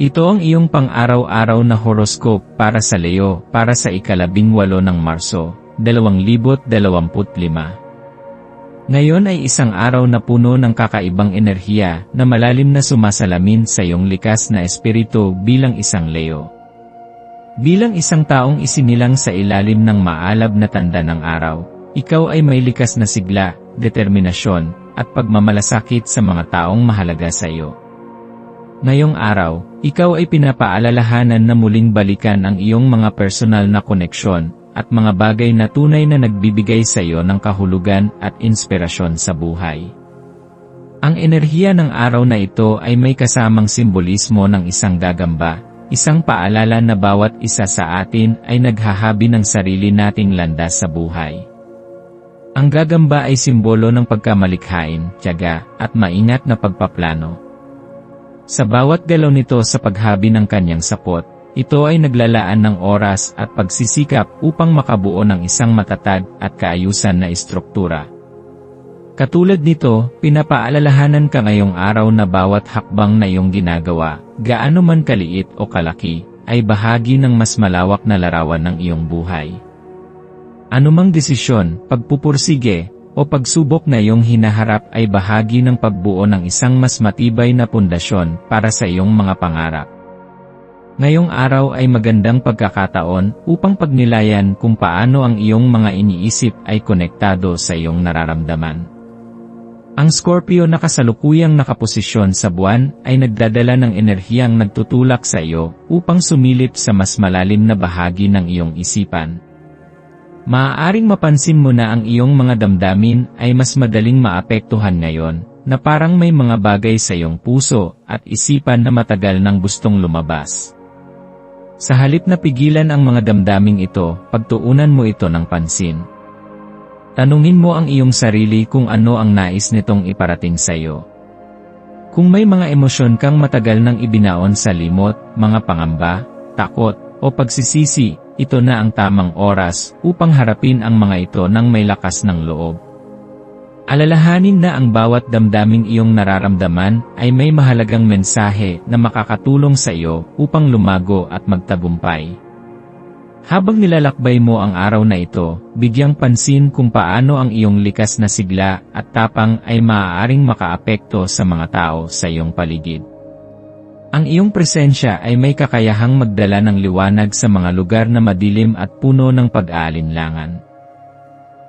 Ito ang iyong pang-araw-araw na horoscope para sa Leo para sa ikalabing walo ng Marso, 2025. Ngayon ay isang araw na puno ng kakaibang enerhiya na malalim na sumasalamin sa iyong likas na espiritu bilang isang Leo. Bilang isang taong isinilang sa ilalim ng maalab na tanda ng araw, ikaw ay may likas na sigla, determinasyon, at pagmamalasakit sa mga taong mahalaga sa iyo. Ngayong araw, ikaw ay pinapaalalahanan na muling balikan ang iyong mga personal na koneksyon at mga bagay na tunay na nagbibigay sa iyo ng kahulugan at inspirasyon sa buhay. Ang enerhiya ng araw na ito ay may kasamang simbolismo ng isang gagamba, isang paalala na bawat isa sa atin ay naghahabi ng sarili nating landas sa buhay. Ang gagamba ay simbolo ng pagkamalikhain, tiyaga, at maingat na pagpaplano. Sa bawat galaw nito sa paghabi ng kanyang sapot, ito ay naglalaan ng oras at pagsisikap upang makabuo ng isang matatag at kaayusan na istruktura. Katulad nito, pinapaalalahanan ka ngayong araw na bawat hakbang na iyong ginagawa, gaano man kaliit o kalaki, ay bahagi ng mas malawak na larawan ng iyong buhay. Anumang desisyon, pagpupursige, o pagsubok na iyong hinaharap ay bahagi ng pagbuo ng isang mas matibay na pundasyon para sa iyong mga pangarap. Ngayong araw ay magandang pagkakataon upang pagnilayan kung paano ang iyong mga iniisip ay konektado sa iyong nararamdaman. Ang Scorpio na kasalukuyang nakaposisyon sa buwan ay nagdadala ng enerhiyang nagtutulak sa iyo upang sumilip sa mas malalim na bahagi ng iyong isipan. Maaaring mapansin mo na ang iyong mga damdamin ay mas madaling maapektuhan ngayon, na parang may mga bagay sa iyong puso at isipan na matagal nang gustong lumabas. Sa halip na pigilan ang mga damdaming ito, pagtuunan mo ito ng pansin. Tanungin mo ang iyong sarili kung ano ang nais nitong iparating sa iyo. Kung may mga emosyon kang matagal nang ibinaon sa limot, mga pangamba, takot, o pagsisisi, ito na ang tamang oras upang harapin ang mga ito ng may lakas ng loob. Alalahanin na ang bawat damdaming iyong nararamdaman ay may mahalagang mensahe na makakatulong sa iyo upang lumago at magtagumpay. Habang nilalakbay mo ang araw na ito, bigyang pansin kung paano ang iyong likas na sigla at tapang ay maaaring makaapekto sa mga tao sa iyong paligid. Ang iyong presensya ay may kakayahang magdala ng liwanag sa mga lugar na madilim at puno ng pag-aalinlangan.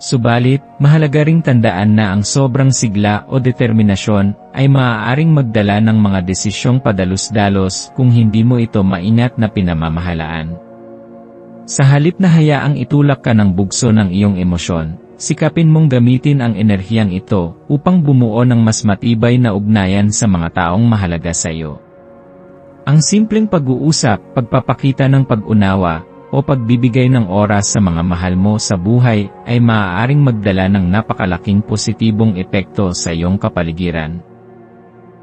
Subalit, mahalaga ring tandaan na ang sobrang sigla o determinasyon ay maaaring magdala ng mga desisyong padalos-dalos kung hindi mo ito maingat na pinamamahalaan. Sa halip na hayaang itulak ka ng bugso ng iyong emosyon, sikapin mong gamitin ang enerhiyang ito upang bumuo ng mas matibay na ugnayan sa mga taong mahalaga sa iyo. Ang simpleng pag-uusap, pagpapakita ng pag-unawa, o pagbibigay ng oras sa mga mahal mo sa buhay ay maaaring magdala ng napakalaking positibong epekto sa iyong kapaligiran.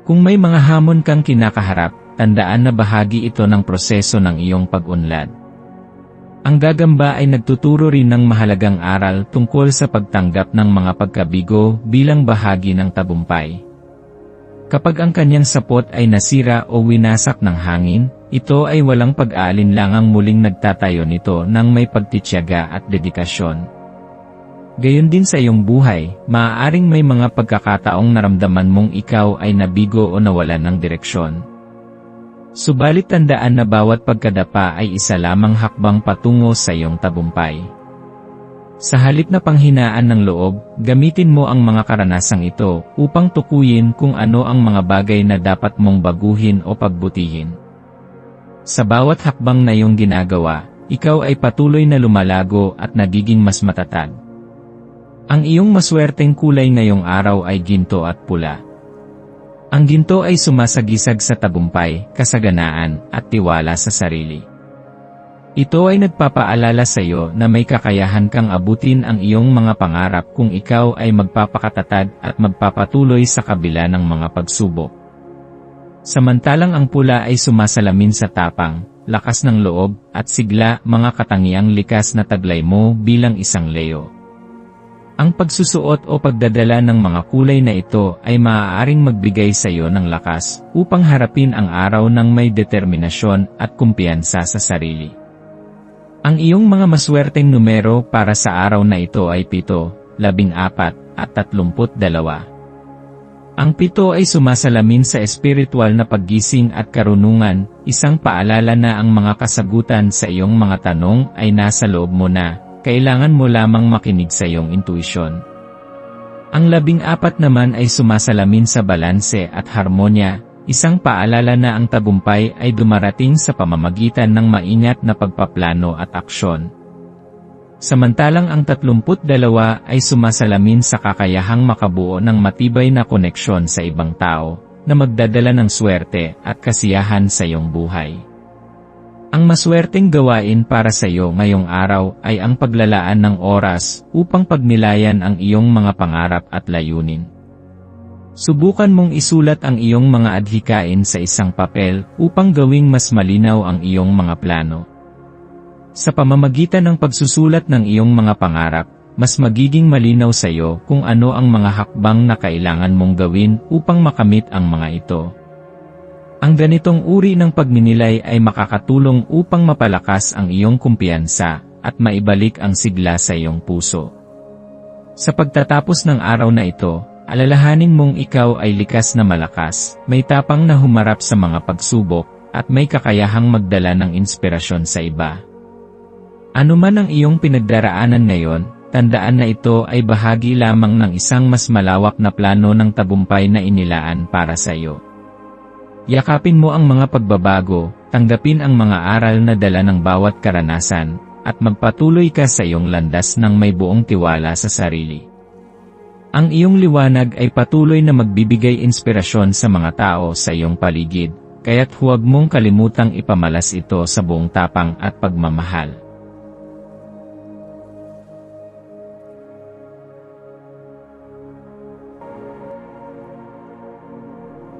Kung may mga hamon kang kinakaharap, tandaan na bahagi ito ng proseso ng iyong pag-unlad. Ang gagamba ay nagtuturo rin ng mahalagang aral tungkol sa pagtanggap ng mga pagkabigo bilang bahagi ng tagumpay. Kapag ang kanyang sapot ay nasira o winasak ng hangin, ito ay walang pag-aalinlangang muling nagtatayo nito ng may pagtityaga at dedikasyon. Gayon din sa iyong buhay, maaaring may mga pagkakataong naramdaman mong ikaw ay nabigo o nawalan ng direksyon. Subalit tandaan na bawat pagkadapa ay isa lamang hakbang patungo sa iyong tagumpay. Sa halip na panghinaan ng loob, gamitin mo ang mga karanasang ito upang tukuyin kung ano ang mga bagay na dapat mong baguhin o pagbutihin. Sa bawat hakbang na iyong ginagawa, ikaw ay patuloy na lumalago at nagiging mas matatag. Ang iyong maswerteng kulay ngayong araw ay ginto at pula. Ang ginto ay sumasagisag sa tagumpay, kasaganaan, at tiwala sa sarili. Ito ay nagpapaalala sa iyo na may kakayahan kang abutin ang iyong mga pangarap kung ikaw ay magpapakatatag at magpapatuloy sa kabila ng mga pagsubok. Samantalang ang pula ay sumasalamin sa tapang, lakas ng loob, at sigla mga katangiang likas na taglay mo bilang isang leo. Ang pagsusuot o pagdadala ng mga kulay na ito ay maaaring magbigay sa iyo ng lakas upang harapin ang araw ng may determinasyon at kumpiyansa sa sarili. Ang iyong mga maswerteng numero para sa araw na ito ay 7, 14, at 32. Ang pito ay sumasalamin sa espiritual na paggising at karunungan, isang paalala na ang mga kasagutan sa iyong mga tanong ay nasa loob mo na, kailangan mo lamang makinig sa iyong intuisyon. Ang labing apat naman ay sumasalamin sa balanse at harmonya, isang paalala na ang tagumpay ay dumarating sa pamamagitan ng maingat na pagpaplano at aksyon. Samantalang ang 32 ay sumasalamin sa kakayahang makabuo ng matibay na koneksyon sa ibang tao, na magdadala ng swerte at kasiyahan sa iyong buhay. Ang maswerteng gawain para sa iyo ngayong araw ay ang paglalaan ng oras upang pagnilayan ang iyong mga pangarap at layunin. Subukan mong isulat ang iyong mga adhikain sa isang papel upang gawing mas malinaw ang iyong mga plano. Sa pamamagitan ng pagsusulat ng iyong mga pangarap, mas magiging malinaw sa iyo kung ano ang mga hakbang na kailangan mong gawin upang makamit ang mga ito. Ang ganitong uri ng pagninilay ay makakatulong upang mapalakas ang iyong kumpiyansa at maibalik ang sigla sa iyong puso. Sa pagtatapos ng araw na ito, alalahanin mong ikaw ay likas na malakas, may tapang na humarap sa mga pagsubok, at may kakayahang magdala ng inspirasyon sa iba. Ano man ang iyong pinagdaraanan ngayon, tandaan na ito ay bahagi lamang ng isang mas malawak na plano ng tagumpay na inilaan para sa iyo. Yakapin mo ang mga pagbabago, tanggapin ang mga aral na dala ng bawat karanasan, at magpatuloy ka sa iyong landas ng may buong tiwala sa sarili. Ang iyong liwanag ay patuloy na magbibigay inspirasyon sa mga tao sa iyong paligid, kaya't huwag mong kalimutang ipamalas ito sa buong tapang at pagmamahal.